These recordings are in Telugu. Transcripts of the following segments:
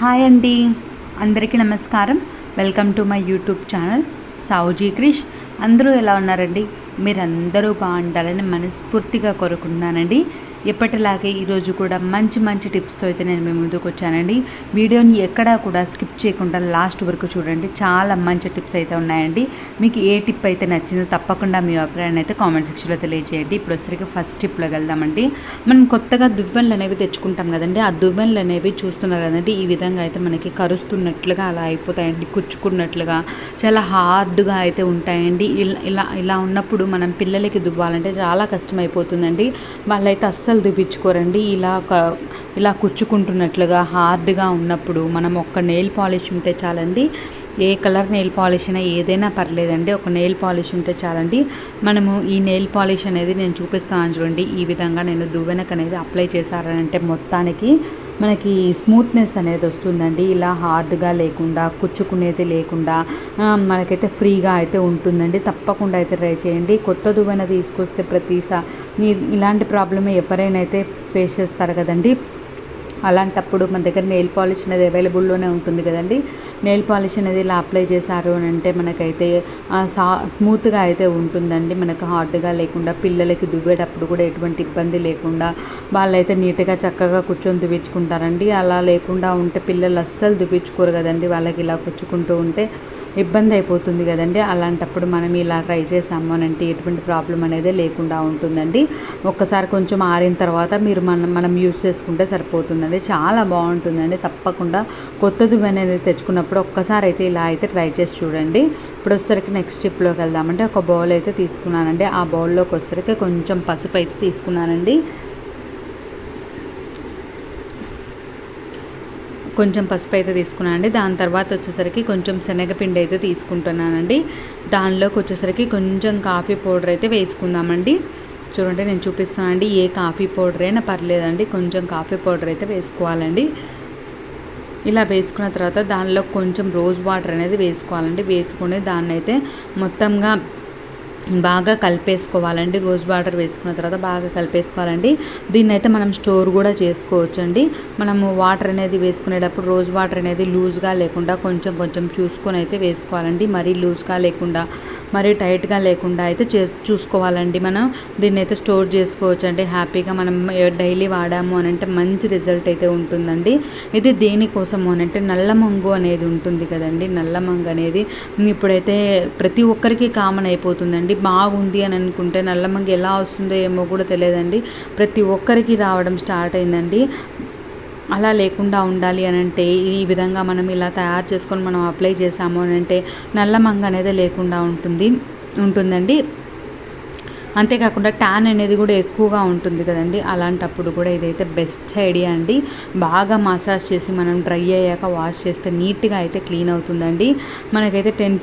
హాయ్ అండి. అందరికీ నమస్కారం. Welcome to my YouTube channel Savuji Krish. అందరూ ఎలా ఉన్నారండి? మీరందరూ బాగుండాలని మనస్ఫూర్తిగా కోరుకుంటున్నానండి. ఎప్పటిలాగే ఈరోజు కూడా మంచి మంచి టిప్స్తో అయితే నేను మీ ముందుకు వచ్చానండి. వీడియోని ఎక్కడా కూడా స్కిప్ చేయకుండా లాస్ట్ వరకు చూడండి. చాలా మంచి టిప్స్ అయితే ఉన్నాయండి. మీకు ఏ టిప్ అయితే నచ్చిందో తప్పకుండా మీ అభిప్రాయాన్ని అయితే కామెంట్ సెక్షన్లో తెలియజేయండి. ఇప్పుడు వచ్చరికి ఫస్ట్ టిప్లో వెళ్దామండి. మనం కొత్తగా దువ్వెనలు అనేవి తెచ్చుకుంటాం కదండి. ఆ దువ్వెనలు అనేవి చూస్తున్నారు కదండి ఈ విధంగా అయితే మనకి కరుస్తున్నట్లుగా అలా అయిపోతాయండి. కుచ్చుకున్నట్లుగా చాలా హార్డ్గా అయితే ఉంటాయండి. ఇలా ఇలా ఇలా ఉన్నప్పుడు మనం పిల్లలకి దువ్వాలంటే చాలా కష్టం అయిపోతుందండి వాళ్ళైతే అస్సలు దువ్వించుకోరండి ఇలా ఒక ఇలా కుచ్చుకుంటున్నట్లుగా హార్డ్గా ఉన్నప్పుడు మనం ఒక్క నెయిల్ పాలిష్ ఉంటే చాలండి. ఏ కలర్ నెయిల్ పాలిష్ అయినా ఏదైనా పర్లేదండి. ఒక నెయిల్ పాలిష్ ఉంటే చాలండి. మనము ఈ నెయిల్ పాలిష్ అనేది నేను చూపిస్తాను చూడండి. ఈ విధంగా నేను దువ్వెనకు అనేది అప్లై చేశారంటే మొత్తానికి మనకి స్మూత్నెస్ అనేది వస్తుందండి. ఇలా హార్డ్గా లేకుండా కుచ్చుకునేది లేకుండా మనకైతే ఫ్రీగా అయితే ఉంటుందండి. తప్పకుండా అయితే ట్రై చేయండి. కొత్త దువ్వెన తీసుకొస్తే ప్రతిసారి ఇలాంటి ప్రాబ్లమే ఎవరైనా అయితే ఫేస్ చేస్తారు కదండి. అలాంటప్పుడు మన దగ్గర నెయిల్ పాలిష్ అనేది అవైలబుల్లోనే ఉంటుంది కదండి. నెయిల్ పాలిష్ అనేది ఇలా అప్లై చేశారు అని అంటే మనకైతే సా స్మూత్గా అయితే ఉంటుందండి. మనకు హార్డ్గా లేకుండా పిల్లలకి దువ్వేటప్పుడు కూడా ఎటువంటి ఇబ్బంది లేకుండా వాళ్ళైతే నీట్గా చక్కగా కూర్చొని దువ్వించుకుంటారండి. అలా లేకుండా ఉంటే పిల్లలు అస్సలు దువ్వించుకోరు కదండి. వాళ్ళకి ఇలా కూర్చుకుంటూ ఉంటే ఇబ్బంది అయిపోతుంది కదండి. అలాంటప్పుడు మనం ఇలా ట్రై చేసాము అని అంటే ఎటువంటి ప్రాబ్లం అనేది లేకుండా ఉంటుందండి. ఒక్కసారి కొంచెం ఆరిన తర్వాత మీరు మనం మనం యూస్ చేసుకుంటే సరిపోతుందండి. చాలా బాగుంటుందండి. తప్పకుండా కొత్తది అనేది తెచ్చుకున్నప్పుడు ఒక్కసారి అయితే ఇలా అయితే ట్రై చేసి చూడండి. ఇప్పుడు వచ్చేసరికి నెక్స్ట్ స్టెప్లోకి వెళ్దామంటే ఒక బౌల్ అయితే తీసుకున్నానండి. ఆ బౌల్లోకి వచ్చేసరికి కొంచెం పసుపు అయితే తీసుకున్నానండి. కొంచెం పసుపు అయితే తీసుకున్నానండి దాని తర్వాత వచ్చేసరికి కొంచెం శనగపిండి అయితే తీసుకుంటున్నానండి. దానిలోకి వచ్చేసరికి కొంచెం కాఫీ పౌడర్ అయితే వేసుకుందామండి. చూడండి నేను చూపిస్తానండి ఏ కాఫీ పౌడర్ అయినా పర్లేదండి. కొంచెం కాఫీ పౌడర్ అయితే వేసుకోవాలండి. ఇలా వేసుకున్న తర్వాత దానిలో కొంచెం రోజ్ వాటర్ అనేది వేసుకోవాలండి. వేసుకుని దాన్ని అయితే మొత్తంగా బాగా కలిపేసుకోవాలండి. రోజ్ వాటర్ వేసుకున్న తర్వాత బాగా కలిపేసుకోవాలండి. దీన్ని అయితే మనం స్టోర్ కూడా చేసుకోవచ్చండి. మనము వాటర్ అనేది వేసుకునేటప్పుడు రోజ్ వాటర్ అనేది లూజ్గా లేకుండా కొంచెం కొంచెం చూసుకొని అయితే వేసుకోవాలండి. మరీ లూజ్గా లేకుండా మరీ టైట్గా లేకుండా అయితే చే చూసుకోవాలండి మనం. దీన్ని అయితే స్టోర్ చేసుకోవచ్చండి. హ్యాపీగా మనం డైలీ వాడాము అని అంటే మంచి రిజల్ట్ అయితే ఉంటుందండి. ఇది దేనికోసము అని అంటే నల్ల మంగు అనేది ఉంటుంది కదండి. నల్ల మంగు అనేది ఇప్పుడైతే ప్రతి ఒక్కరికి కామన్ అయిపోతుందండి. బాగుంది అని అనుకుంటే నల్లమంగి ఎలా వస్తుందో ఏమో కూడా తెలియదండి. ప్రతి ఒక్కరికి రావడం స్టార్ట్ అయిందండి. అలా లేకుండా ఉండాలి అని అంటే ఈ విధంగా మనం ఇలా తయారు చేసుకొని మనం అప్లై చేసాము అని అంటే నల్ల మంగ అనేది లేకుండా ఉంటుంది ఉంటుందండి. అంతేకాకుండా ట్యాన్ అనేది కూడా ఎక్కువగా ఉంటుంది కదండి. అలాంటప్పుడు కూడా ఇదైతే బెస్ట్ ఐడియా అండి. బాగా మసాజ్ చేసి మనం డ్రై అయ్యాక వాష్ చేస్తే నీట్గా అయితే క్లీన్ అవుతుందండి. మనకైతే టెన్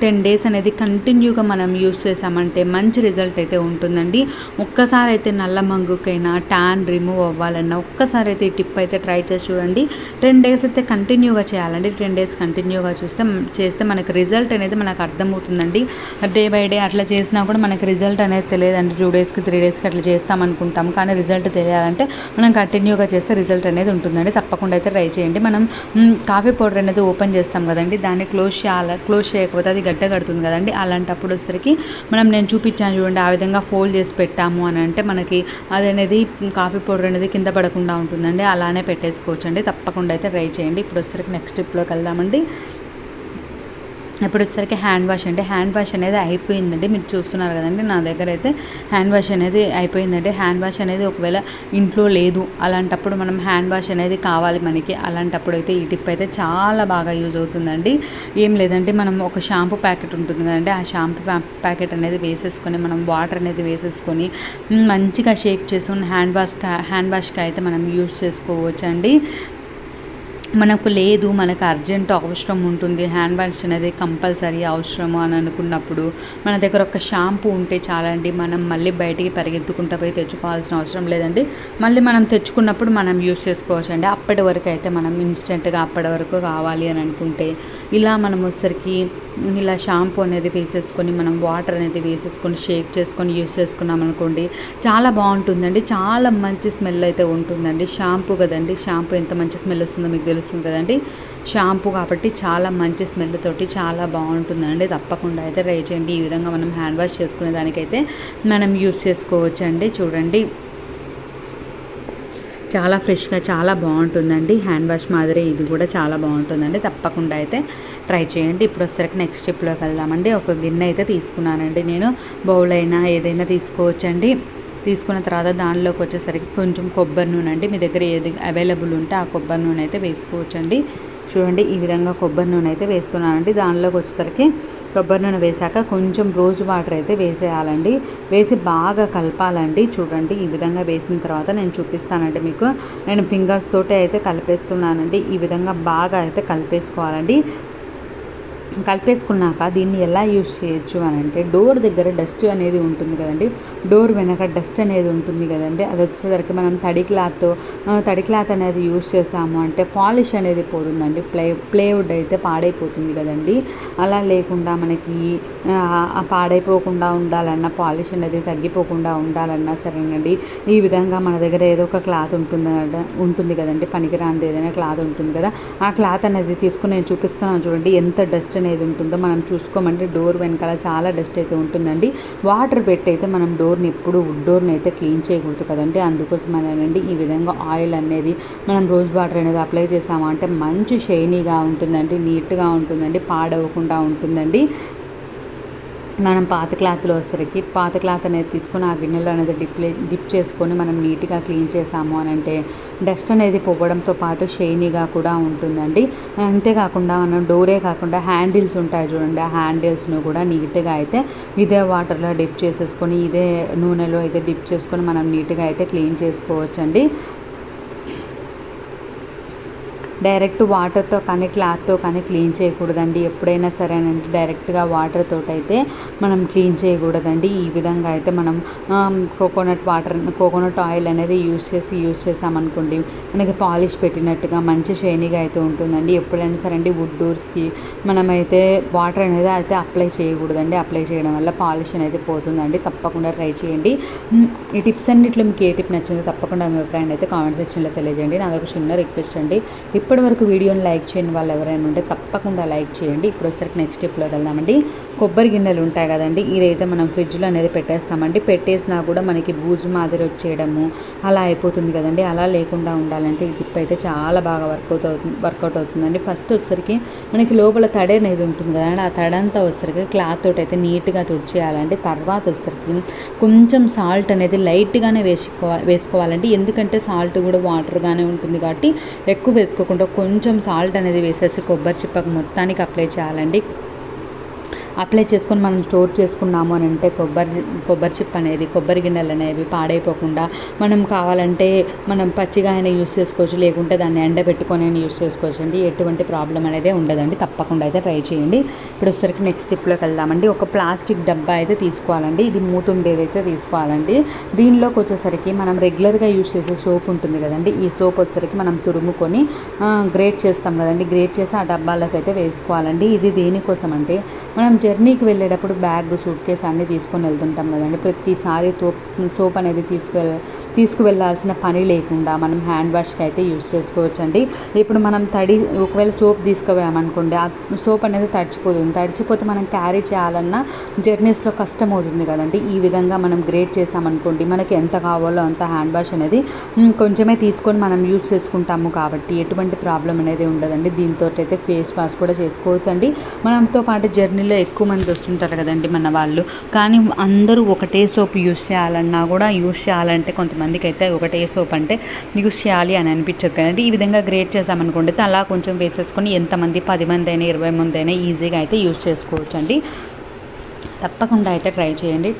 టెన్ డేస్ అనేది కంటిన్యూగా మనం యూస్ చేసామంటే మంచి రిజల్ట్ అయితే ఉంటుందండి. ఒక్కసారి అయితే నల్ల మంగుకైనా ట్యాన్ రిమూవ్ అవ్వాలన్నా ఒక్కసారి అయితే ఈ టిప్ అయితే ట్రై చేసి చూడండి. టెన్ డేస్ అయితే కంటిన్యూగా చేయాలండి. టెన్ డేస్ కంటిన్యూగా చూస్తే చేస్తే మనకు రిజల్ట్ అనేది మనకు అర్థమవుతుందండి. డే బై డే అట్లా చేసినా కూడా మనకి రిజల్ట్ అనేది తెలియదండి. టూ డేస్కి త్రీ డేస్కి అట్లా చేస్తాం అనుకుంటాం. కానీ రిజల్ట్ తెలియాలంటే మనం కంటిన్యూగా చేస్తే రిజల్ట్ అనేది ఉంటుందండి. తప్పకుండా అయితే ట్రై చేయండి. మనం కాఫీ పౌడర్ అనేది ఓపెన్ చేస్తాం కదండి. దాన్ని క్లోజ్ చేయాలి క్లోజ్ చేయకపోతే అది గడ్డ కడుతుంది కదండి. అలాంటప్పుడు వచ్చేసరికి మనం నేను చూపించాను చూడండి ఆ విధంగా ఫోల్డ్ చేసి పెట్టాము అని అంటే మనకి అది అనేది కాఫీ పౌడర్ అనేది కింద పడకుండా ఉంటుందండి. అలానే పెట్టేసుకోవచ్చండి. తప్పకుండా అయితే ట్రై చేయండి. ఇప్పుడు వచ్చేసరికి నెక్స్ట్ స్టెప్లోకి వెళ్దామండి. ఇప్పుడు వచ్చేసరికి హ్యాండ్ వాష్ అండి. హ్యాండ్ వాష్ అనేది అయిపోయిందండి. మీరు చూస్తున్నారు కదండి నా దగ్గర అయితే హ్యాండ్ వాష్ అనేది అయిపోయిందండి. హ్యాండ్ వాష్ అనేది ఒకవేళ ఇంట్లో లేదు అలాంటప్పుడు మనం హ్యాండ్ వాష్ అనేది కావాలి మనకి. అలాంటప్పుడు అయితే ఈ టిప్ అయితే చాలా బాగా యూజ్ అవుతుందండి. ఏం లేదంటే మనం ఒక షాంపూ ప్యాకెట్ ఉంటుంది కదండి ఆ షాంపూ ప్యాకెట్ అనేది వేసేసుకొని మనం వాటర్ అనేది వేసేసుకొని మంచిగా షేక్ చేసుకుని హ్యాండ్ వాష్ హ్యాండ్ వాష్కి అయితే మనం యూజ్ చేసుకోవచ్చు అండి మనకు లేదు మనకు అర్జెంట్ అవసరం ఉంటుంది హ్యాండ్ వాష్ అనేది కంపల్సరీ అవసరము అని అనుకున్నప్పుడు మన దగ్గర ఒక షాంపూ ఉంటే చాలండి మనం మళ్ళీ బయటికి పరిగెత్తుకుంటూ పోయి తెచ్చుకోవాల్సిన అవసరం లేదండి. మళ్ళీ మనం తెచ్చుకున్నప్పుడు మనం యూస్ చేసుకోవచ్చు అండి అప్పటి వరకు అయితే మనం ఇన్స్టెంట్గా అప్పటి వరకు కావాలి అని అనుకుంటే ఇలా మనం వచ్చరికి ఇలా షాంపూ అనేది వేసేసుకొని మనం వాటర్ అనేది వేసేసుకొని షేక్ చేసుకొని యూస్ చేసుకున్నాం అనుకోండి చాలా బాగుంటుందండి. చాలా మంచి స్మెల్ అయితే ఉంటుందండి. షాంపూ కదండి షాంపూ ఎంత మంచి స్మెల్ వస్తుందో మీకు తెలుసు. వస్తుంది కదండి షాంపూ కాబట్టి చాలా మంచి స్మెల్ తోటి చాలా బాగుంటుందండి. తప్పకుండా అయితే ట్రై చేయండి. ఈ విధంగా మనం హ్యాండ్ వాష్ చేసుకునే దానికైతే మనం యూస్ చేసుకోవచ్చండి. చూడండి. చాలా ఫ్రెష్గా చాలా బాగుంటుందండి. హ్యాండ్ వాష్ మాదిరి ఇది కూడా చాలా బాగుంటుందండి. తప్పకుండా అయితే ట్రై చేయండి. ఇప్పుడు వచ్చేసరికి నెక్స్ట్ స్టెప్లోకి వెళ్దామండి. ఒక గిన్నె అయితే తీసుకున్నానండి నేను. బౌల్ అయినా ఏదైనా తీసుకోవచ్చండి. తీసుకున్న తర్వాత దానిలోకి వచ్చేసరికి కొంచెం కొబ్బరి నూనె అండి. మీ దగ్గర ఏది అవైలబుల్ ఉంటే ఆ కొబ్బరి నూనె అయితే వేసుకోవచ్చండి. చూడండి ఈ విధంగా కొబ్బరి నూనె అయితే వేస్తున్నానండి. దానిలోకి వచ్చేసరికి కొబ్బరి నూనె వేసాక కొంచెం రోజు వాటర్ అయితే వేసేయాలండి. వేసి బాగా కలపాలండి. చూడండి ఈ విధంగా వేసిన తర్వాత నేను చూపిస్తానండి మీకు. నేను ఫింగర్స్ తోటి అయితే కలిపేస్తున్నానండి. ఈ విధంగా బాగా అయితే కలిపేసుకోవాలండి. కలిపేసుకున్నాక దీన్ని ఎలా యూజ్ చేయొచ్చు అని అంటే డోర్ దగ్గర డస్ట్ అనేది ఉంటుంది కదండి. డోర్ వెనక డస్ట్ అనేది ఉంటుంది కదండి. అది వచ్చేసరికి మనం తడి క్లాత్ తడి క్లాత్ అనేది యూజ్ చేసాము అంటే పాలిష్ అనేది పోతుందండి. ప్లే ప్లేవుడ్ అయితే పాడైపోతుంది కదండి. అలా లేకుండా మనకి పాడైపోకుండా ఉండాలన్నా పాలిష్ అనేది తగ్గిపోకుండా ఉండాలన్నా సరేనండి. ఈ విధంగా మన దగ్గర ఏదో ఒక క్లాత్ ఉంటుంది ఉంటుంది కదండి. పనికిరానిది ఏదైనా క్లాత్ ఉంటుంది కదా. ఆ క్లాత్ అనేది తీసుకుని నేను చూపిస్తున్నాను చూడండి. ఎంత డస్ట్ అనేది ఉంటుందో మనం చూసుకోమంటే డోర్ వెనకాల చాలా డస్ట్ అయితే ఉంటుందండి. వాటర్ పెట్టి అయితే మనం డోర్ని ఎప్పుడు వుడ్ డోర్ని అయితే క్లీన్ చేయకూడదు కదండి. అందుకోసం అనండి ఈ విధంగా ఆయిల్ అనేది మనం రోజ్ వాటర్ అనేది అప్లై చేసామంటే మంచి షైనీగా ఉంటుందండి నీట్గా ఉంటుందండి పాడవకుండా ఉంటుందండి. మనం పాత క్లాత్లో వచ్చేసరికి పాత క్లాత్ అనేది తీసుకొని ఆ గిన్నెలో అనేది డిప్లే డిప్ చేసుకొని మనం నీట్గా క్లీన్ చేసాము అని అంటే డస్ట్ అనేది పోవడంతో పాటు షైనీగా కూడా ఉంటుందండి. అంతేకాకుండా మనం డోరే కాకుండా హ్యాండిల్స్ ఉంటాయి చూడండి ఆ హ్యాండిల్స్ను కూడా నీట్గా అయితే ఇదే వాటర్లో డిప్ చేసేసుకొని ఇదే నూనెలో అయితే డిప్ చేసుకొని మనం నీట్గా అయితే క్లీన్ చేసుకోవచ్చండి. డైరెక్ట్ వాటర్తో కానీ క్లాత్తో కానీ క్లీన్ చేయకూడదండి. ఎప్పుడైనా సరేనండి డైరెక్ట్గా వాటర్తో అయితే మనం క్లీన్ చేయకూడదండి. ఈ విధంగా అయితే మనం కోకోనట్ వాటర్ కోకోనట్ ఆయిల్ అనేది యూస్ చేసి యూస్ చేసామనుకోండి మనకి పాలిష్ పెట్టినట్టుగా మంచి షైనీగా అయితే ఉంటుందండి. ఎప్పుడైనా సరే అండి వుడ్ డోర్స్కి మనమైతే వాటర్ అనేది అయితే అప్లై చేయకూడదండి. అప్లై చేయడం వల్ల పాలిష్ అనేది పోతుందండి. తప్పకుండా ట్రై చేయండి. ఈ టిప్స్ అన్నింటిలో మీకు ఏ టిప్ నచ్చిందో తప్పకుండా మీ ఫ్రెండ్ అయితే కామెంట్ సెక్షన్లో తెలియజేయండి. నాదొక చిన్న రిక్వెస్ట్ అండి. ఇప్పుడు ఇప్పటి వరకు వీడియోని లైక్ చేయని వాళ్ళు ఎవరైనా ఉంటే తప్పకుండా లైక్ చేయండి. ఇప్పుడు వచ్చరికి నెక్స్ట్ స్టెప్లో వెళ్దామండి. కొబ్బరి గిన్నెలు ఉంటాయి కదండి ఇదైతే మనం ఫ్రిడ్జ్లో అనేది పెట్టేస్తామండి. పెట్టేసినా కూడా మనకి బూజు మాదిరి వచ్చేయడము అలా అయిపోతుంది కదండి. అలా లేకుండా ఉండాలంటే ఈ టిప్ అయితే చాలా బాగా వర్కౌట్ అవుతుంది వర్కౌట్ అవుతుందండి. ఫస్ట్ వచ్చరికి మనకి లోపల తడి అనేది ఉంటుంది కదండి. ఆ తడంతా వచ్చరికి క్లాత్ తోటి అయితే నీట్గా తుడిచేయాలండి. తర్వాత వచ్చరికి కొంచెం సాల్ట్ అనేది లైట్గానే వేసుకోవాలి వేసుకోవాలండి. ఎందుకంటే సాల్ట్ కూడా వాటర్గానే ఉంటుంది కాబట్టి ఎక్కువ వేసుకోకుండా కాకుండా కొంచెం సాల్ట్ అనేది వేసేసి కొబ్బరి చిప్పకు మొత్తానికి అప్లై చేయాలండి. అప్లై చేసుకొని మనం స్టోర్ చేసుకున్నాము అని అంటే కొబ్బరి కొబ్బరి చిప్ అనేది కొబ్బరి గిన్నెలు అనేవి పాడైపోకుండా మనం కావాలంటే మనం పచ్చిగా అయినా యూస్ చేసుకోవచ్చు లేకుంటే దాన్ని ఎండబెట్టుకొని అయినా యూస్ చేసుకోవచ్చు అండి. ఎటువంటి ప్రాబ్లం అనేది ఉండదండి. తప్పకుండా అయితే ట్రై చేయండి. ఇప్పుడు వచ్చేసరికి నెక్స్ట్ స్టెప్లోకి వెళ్దామండి. ఒక ప్లాస్టిక్ డబ్బా అయితే తీసుకోవాలండి. ఇది మూతుండేది అయితే తీసుకోవాలండి. దీనిలోకి వచ్చేసరికి మనం రెగ్యులర్గా యూస్ చేసే సోప్ ఉంటుంది కదండి. ఈ సోప్ వచ్చేసరికి మనం తురుముకొని గ్రేట్ చేస్తాం కదండి. గ్రేట్ చేసి ఆ డబ్బాలోకి అయితే వేసుకోవాలండి. ఇది దేనికోసం అంటే మనం జర్నీకి వెళ్ళేటప్పుడు బ్యాగ్ సూట్ కేసు అన్నీ తీసుకొని వెళ్తుంటాం కదండి. ప్రతిసారి తోప్ సోప్ అనేది తీసుకువెళ్ తీసుకువెళ్ళాల్సిన పని లేకుండా మనం హ్యాండ్ వాష్కి అయితే యూస్ చేసుకోవచ్చు అండి ఇప్పుడు మనం తడి ఒకవేళ సోప్ తీసుకుపోయామనుకోండి ఆ సోప్ అనేది తడిచిపోతుంది. తడిచిపోతే మనం క్యారీ చేయాలన్నా జర్నీస్లో కష్టం అవుతుంది కదండి. ఈ విధంగా మనం గ్రేట్ చేసామనుకోండి మనకి ఎంత కావాలో అంత హ్యాండ్ వాష్ అనేది కొంచెమే తీసుకొని మనం యూస్ చేసుకుంటాము కాబట్టి ఎటువంటి ప్రాబ్లం అనేది ఉండదండి. దీంతో అయితే ఫేస్ వాష్ కూడా చేసుకోవచ్చు అండి మనంతో పాటు జర్నీలో ఎక్కువ ఎక్కువ మంది వస్తుంటారు కదండి మన వాళ్ళు. కానీ అందరూ ఒకటే సోప్ యూస్ చేయాలన్నా కూడా యూస్ చేయాలంటే కొంతమందికి అయితే ఒకటే సోప్ అంటే యూస్ చేయాలి అని అనిపించదు కదండి. ఈ విధంగా గ్రేట్ చేసామనుకోండి అలా కొంచెం వేసేసుకొని ఎంతమంది పది మంది అయినా ఇరవై మంది అయినా ఈజీగా అయితే యూస్ చేసుకోవచ్చు అండి తప్పకుండా అయితే ట్రై చేయండి.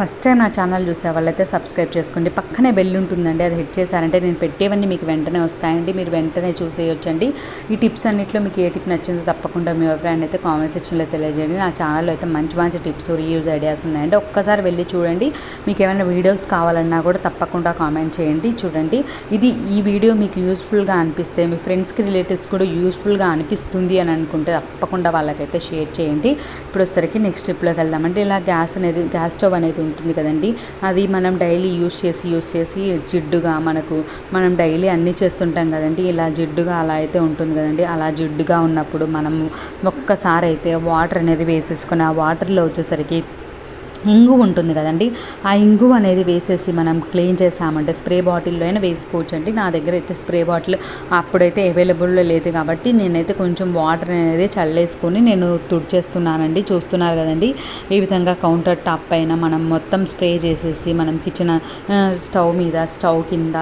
ఫస్ట్ టైం నా ఛానల్ చూసే వాళ్ళైతే సబ్స్క్రైబ్ చేసుకోండి. పక్కనే బెల్ ఉంటుందండి అది హిట్ చేశారంటే నేను పెట్టేవన్నీ మీకు వెంటనే వస్తాయండి. మీరు వెంటనే చూసేయొచ్చండి. ఈ టిప్స్ అన్నింటిలో మీకు ఏ టిప్ నచ్చిందో తప్పకుండా మీ అభిప్రాయాన్ని అయితే కామెంట్ సెక్షన్లో తెలియజేయండి. నా ఛానల్లో అయితే మంచి మంచి టిప్స్ రీయూజ్ ఐడియాస్ ఉన్నాయండి. ఒక్కసారి వెళ్ళి చూడండి. మీకు ఏమైనా వీడియోస్ కావాలన్నా కూడా తప్పకుండా కామెంట్ చేయండి చూడండి. ఇది ఈ వీడియో మీకు యూస్ఫుల్గా అనిపిస్తే మీ ఫ్రెండ్స్కి రిలేటివ్స్ కూడా యూస్ఫుల్గా అనిపిస్తుంది అని అనుకుంటే తప్పకుండా వాళ్ళకైతే షేర్ చేయండి. ఇప్పుడు వచ్చేసరికి నెక్స్ట్ స్టెప్లోకి వెళ్దామంటే ఇలా గ్యాస్ అనేది గ్యాస్ స్టవ్ అనేది ఉంటుంది కదండి. అది మనం డైలీ యూస్ చేసి యూస్ చేసి జిడ్డుగా మనకు మనం డైలీ అన్నీ చేస్తుంటాం కదండి. ఇలా జిడ్డుగా అలా అయితే ఉంటుంది కదండి. అలా జిడ్డుగా ఉన్నప్పుడు మనము ఒక్కసారి అయితే వాటర్ అనేది వేసేసుకొని ఆ వాటర్లో వచ్చేసరికి ఇంగు ఉంటుంది కదండి. ఆ ఇంగు అనేది వేసేసి మనం క్లీన్ చేసామంటే స్ప్రే బాటిల్లో అయినా వేసుకోవచ్చు అండి నా దగ్గర అయితే స్ప్రే బాటిల్ అప్పుడైతే అవైలబుల్లో లేదు కాబట్టి నేనైతే కొంచెం వాటర్ అనేది చల్లేసుకొని నేను తుడిచేస్తున్నానండి. చూస్తున్నారు కదండి. ఈ విధంగా కౌంటర్ టాప్ పైన మనం మొత్తం స్ప్రే చేసేసి మనం కిచెన్ స్టవ్ మీద స్టవ్ కింద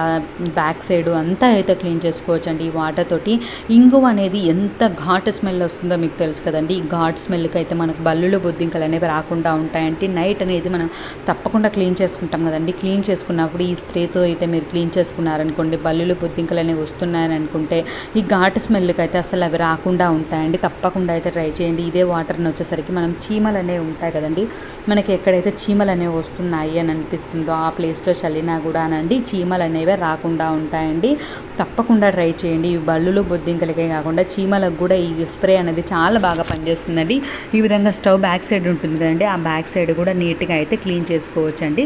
బ్యాక్ సైడ్ అంతా అయితే క్లీన్ చేసుకోవచ్చు అండి ఈ వాటర్ తోటి ఇంగు అనేది ఎంత ఘాటు స్మెల్ వస్తుందో మీకు తెలుసు కదండి. ఈ ఘాట్ స్మెల్కి అయితే మనకు బల్లులు బొద్దింకలు అనేవి రాకుండా ఉంటాయంటే నైట్ అనేది మనం తప్పకుండా క్లీన్ చేసుకుంటాం కదండి. క్లీన్ చేసుకున్నప్పుడు ఈ స్ప్రేతో అయితే మీరు క్లీన్ చేసుకున్నారనుకోండి బల్లులు బొద్దింకలు అనేవి వస్తున్నాయని అనుకుంటే ఈ ఘాటు స్మెల్కి అయితే అసలు అవి రాకుండా ఉంటాయండి. తప్పకుండా అయితే ట్రై చేయండి. ఇదే వాటర్ని వచ్చేసరికి మనం చీమలు అనేవి ఉంటాయి కదండి. మనకి ఎక్కడైతే చీమలు అనేవి వస్తున్నాయి అని అనిపిస్తుందో ఆ ప్లేస్లో చల్లినా కూడా అనండి చీమలు అనేవి రాకుండా ఉంటాయండి. తప్పకుండా ట్రై చేయండి. ఈ బల్లులు బొద్దింకలకే కాకుండా చీమలకు కూడా ఈ స్ప్రే అనేది చాలా బాగా పనిచేస్తుందండి. ఈ విధంగా స్టవ్ బ్యాక్ సైడ్ ఉంటుంది కదండి. ఆ బ్యాక్ సైడ్ కూడా నీట్గా అయితే క్లీన్ చేసుకోవచ్చండి.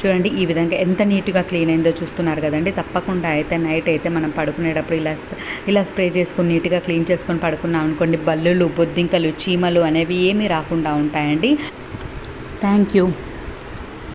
చూడండి ఈ విధంగా ఎంత నీట్గా క్లీన్ అయిందో చూస్తున్నారు కదండి. తప్పకుండా అయితే నైట్ అయితే మనం పడుకునేటప్పుడు ఇలా ఇలా స్ప్రే చేసుకొని నీట్గా క్లీన్ చేసుకొని పడుకున్నాం అనుకోండి బల్లులు బొద్దింకలు చీమలు అనేవి ఏమీ రాకుండా ఉంటాయండి. Thank you.